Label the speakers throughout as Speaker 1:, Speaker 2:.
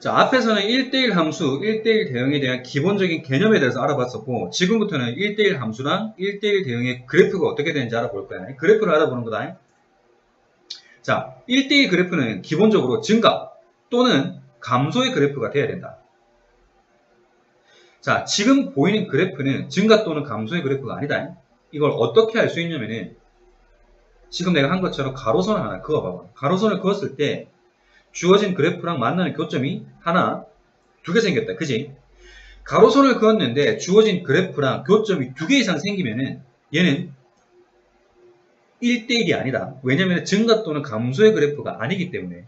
Speaker 1: 자, 앞에서는 1대1 함수, 1대1 대응에 대한 기본적인 개념에 대해서 알아봤었고, 지금부터는 1대1 함수랑 1대1 대응의 그래프가 어떻게 되는지 알아볼 거야. 그래프를 알아보는 거다. 자, 1대1 그래프는 기본적으로 증가 또는 감소의 그래프가 돼야 된다. 자, 지금 보이는 그래프는 증가 또는 감소의 그래프가 아니다. 이걸 어떻게 알 수 있냐면은, 지금 내가 한 것처럼 가로선을 하나 그어봐봐. 가로선을 그었을 때, 주어진 그래프랑 만나는 교점이 하나, 두 개 생겼다. 그지? 가로선을 그었는데 주어진 그래프랑 교점이 두 개 이상 생기면은 얘는 1대1이 아니다. 왜냐면 증가 또는 감소의 그래프가 아니기 때문에.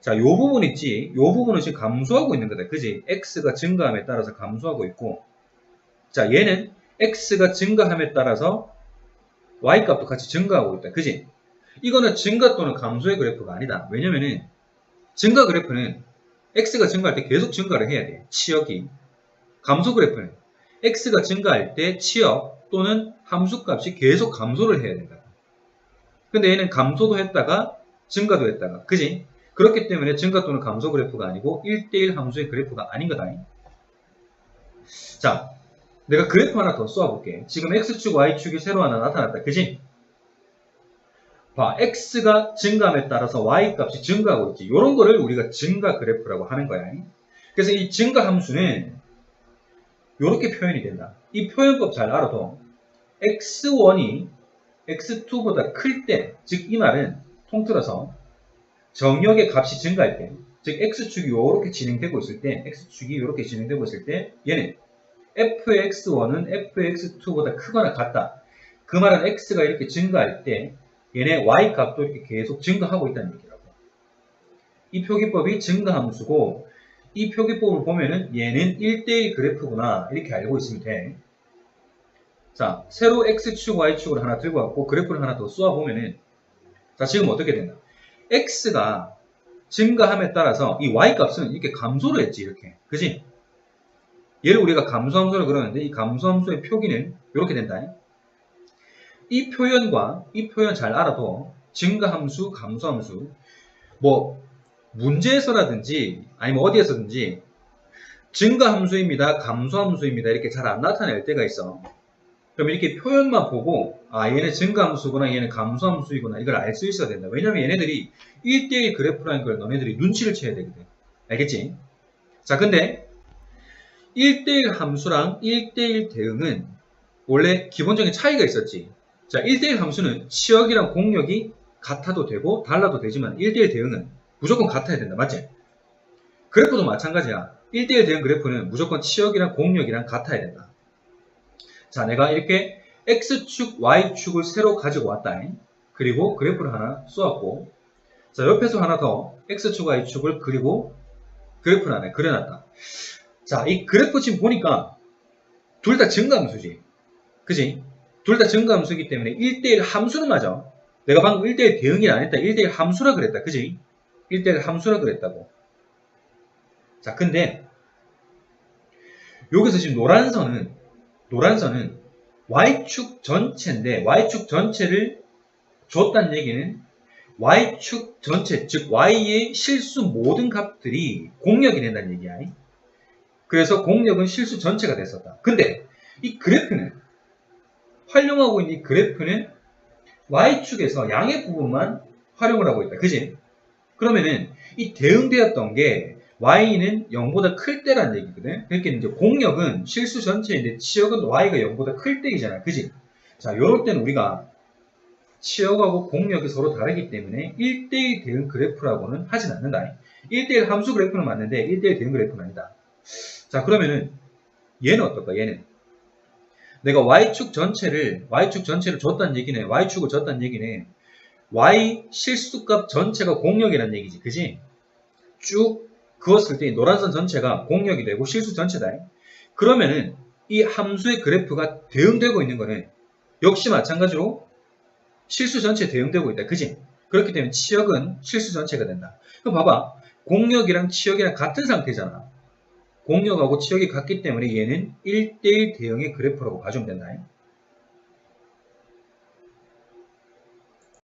Speaker 1: 자, 요 부분 있지? 요 부분은 지금 감소하고 있는 거다. 그지? x가 증가함에 따라서 감소하고 있고 자, 얘는 x가 증가함에 따라서 y 값도 같이 증가하고 있다. 그지? 이거는 증가 또는 감소의 그래프가 아니다. 왜냐면은 증가 그래프는 x가 증가할 때 계속 증가를 해야 돼. 치역이. 감소 그래프는 x가 증가할 때 치역 또는 함수값이 계속 감소를 해야 된다. 근데 얘는 감소도 했다가 증가도 했다가. 그지? 그렇기 때문에 증가 또는 감소 그래프가 아니고 1대1 함수의 그래프가 아닌 거다. 자, 내가 그래프 하나 더 쏘아볼게. 지금 x축, y축이 새로 하나 나타났다. 그지? 봐, x가 증가함에 따라서 y 값이 증가하고 있지. 이런 거를 우리가 증가 그래프라고 하는 거야. 그래서 이 증가 함수는 이렇게 표현이 된다. 이 표현법 잘 알아도 x1이 x2보다 클 때, 즉 이 말은 통틀어서 정역의 값이 증가할 때, 즉 x축이 이렇게 진행되고 있을 때, x축이 이렇게 진행되고 있을 때 얘는 f의 x1은 f의 x2보다 크거나 같다. 그 말은 x가 이렇게 증가할 때 얘네 y 값도 이렇게 계속 증가하고 있다는 얘기라고. 이 표기법이 증가 함수고 이 표기법을 보면은 얘는 1대1 그래프구나 이렇게 알고 있으면 돼. 자, 새로 x축, y축을 하나 들고 왔고 그래프를 하나 더 쏘아 보면은 자, 지금 어떻게 된다? x가 증가함에 따라서 이 y값은 이렇게 감소를 했지 이렇게. 그지? 얘를 우리가 감소함수로 그러는데 이 감소함수의 표기는 이렇게 된다. 이 표현과 이 표현 잘 알아도 증가함수, 감소함수 뭐 문제에서라든지 아니면 어디에서든지 증가함수입니다, 감소함수입니다 이렇게 잘 안 나타낼 때가 있어. 그럼 이렇게 표현만 보고 아 얘는 증가함수구나 얘는 감소함수이구나 이걸 알 수 있어야 된다. 왜냐면 얘네들이 1대1 그래프라는 걸 너네들이 눈치를 채야 되거든. 알겠지? 자 근데 1대1 함수랑 1대1 대응은 원래 기본적인 차이가 있었지. 자, 1대1 함수는 치역이랑 공역이 같아도 되고 달라도 되지만 1대1 대응은 무조건 같아야 된다. 맞지? 그래프도 마찬가지야. 1대1 대응 그래프는 무조건 치역이랑 공역이랑 같아야 된다. 자, 내가 이렇게 X축, Y축을 새로 가지고 왔다. 그리고 그래프를 하나 쏘았고 자, 옆에서 하나 더 X축, Y축을 그리고 그래프를 하나 그려놨다. 자, 이 그래프 지금 보니까 둘 다 증가함수지. 그지? 둘 다 증가함수이기 때문에 1대1 함수는 맞아. 내가 방금 1대1 대응이 안 했다. 1대1 함수라 그랬다. 그지? 1대1 함수라 그랬다고. 자, 근데 여기서 지금 노란 선은 노란 선은 y축 전체인데 y축 전체를 줬다는 얘기는 y축 전체, 즉 y의 실수 모든 값들이 공역이 된다는 얘기야. 그래서 공력은 실수 전체가 됐었다. 근데 이 그래프는 활용하고 있는 이 그래프는 Y축에서 양의 부분만 활용을 하고 있다. 그지? 그러면은 이 대응되었던 게 Y는 0보다 클 때라는 얘기거든. 그러니까 이제 공력은 실수 전체인데 치역은 Y가 0보다 클 때이잖아. 그지? 자, 요럴 때는 우리가 치역하고 공력이 서로 다르기 때문에 1대1 대응 그래프라고는 하진 않는다. 1대1 함수 그래프는 맞는데 1대1 대응 그래프는 아니다. 자, 그러면은 얘는 어떨까? 얘는 내가 y축 전체를 y축 전체를 줬다는 얘기네. y축을 줬다는 얘기네. y 실수값 전체가 공력이라는 얘기지. 그지? 쭉 그었을 때 노란선 전체가 공력이 되고 실수 전체다. 그러면은 이 함수의 그래프가 대응되고 있는 거는 역시 마찬가지로 실수 전체에 대응되고 있다. 그지? 그렇기 때문에 치역은 실수 전체가 된다. 그럼 봐봐. 공력이랑 치역이랑 같은 상태잖아. 공력하고 치역이 같기 때문에 얘는 1대1 대응의 그래프라고 봐주면 된다.